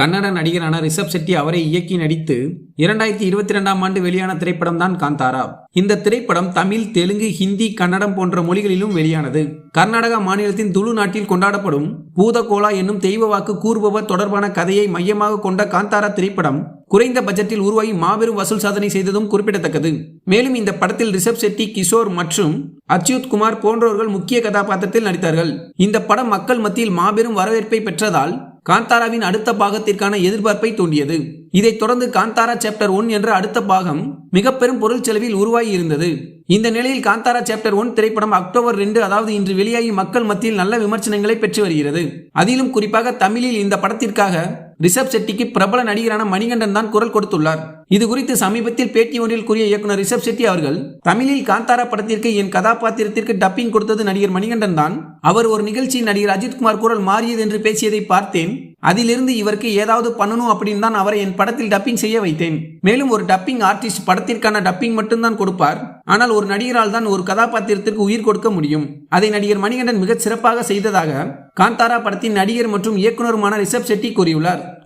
கன்னட நடிகரான ரிஷப் செட்டி அவரை இயக்கி நடித்து இரண்டாயிரத்தி இருபத்தி ரெண்டாம் ஆண்டு வெளியான திரைப்படம் தான் காந்தாரா. இந்த திரைப்படம் தமிழ் தெலுங்கு ஹிந்தி கன்னடம் போன்ற மொழிகளிலும் வெளியானது. கர்நாடகா மாநிலத்தின் துளு நாட்டில் கொண்டாடப்படும் பூதகோலா என்னும் தெய்வ வாக்கு கூறுபவர் தொடர்பான கதையை மையமாக கொண்ட காந்தாரா திரைப்படம் குறைந்த பட்ஜெட்டில் உருவாகி மாபெரும் வசூல் சாதனை செய்ததும் குறிப்பிடத்தக்கது. மேலும் இந்த படத்தில் ரிஷப் செட்டி கிஷோர் மற்றும் அச்சுத் குமார் போன்றவர்கள் முக்கிய கதாபாத்திரத்தில் நடித்தார்கள். இந்த படம் மக்கள் மத்தியில் மாபெரும் வரவேற்பை பெற்றதால் காந்தாராவின் அடுத்த பாகத்திற்கான எதிர்பார்ப்பை தூண்டியது. இதைத் தொடர்ந்து காந்தாரா சாப்டர் ஒன் என்ற அடுத்த பாகம் மிக பெரும் பொருள் செலவில் உருவாகி இருந்தது. இந்த நிலையில் காந்தாரா சாப்டர் ஒன் திரைப்படம் அக்டோபர் ரெண்டு அதாவது இன்று வெளியாகி மக்கள் மத்தியில் நல்ல விமர்சனங்களை பெற்று வருகிறது. அதிலும் குறிப்பாக தமிழில் இந்த படத்திற்காக ரிஷப் செட்டிக்கு பிரபல நடிகரான மணிகண்டன் தான் குரல் கொடுத்துள்ளார். இது குறித்து சமீபத்தில் பேட்டி ஒன்றில் கூறிய இயக்குனர் ரிஷப் செட்டி அவர்கள் தமிழில் காந்தாரா படத்திற்கு என் கதாபாத்திரத்திற்கு டப்பிங் கொடுத்தது நடிகர் மணிகண்டன் தான். அவர் ஒரு நிகழ்ச்சியில் நடிகர் அஜித்குமார் குரல் மாறியது என்று பேசியதை பார்த்தேன். அதிலிருந்து இவருக்கு ஏதாவது பண்ணணும் அப்படின்னு தான் அவரை என் படத்தில் டப்பிங் செய்ய வைத்தேன். மேலும் ஒரு டப்பிங் ஆர்டிஸ்ட் படத்திற்கான டப்பிங் மட்டும்தான் கொடுப்பார். ஆனால் ஒரு நடிகரால் தான் ஒரு கதாபாத்திரத்திற்கு உயிர் கொடுக்க முடியும். அதை நடிகர் மணிகண்டன் மிகச் சிறப்பாக செய்ததாக காந்தாரா படத்தின் நடிகர் மற்றும் இயக்குனருமான ரிஷப் செட்டி கூறியுள்ளார்.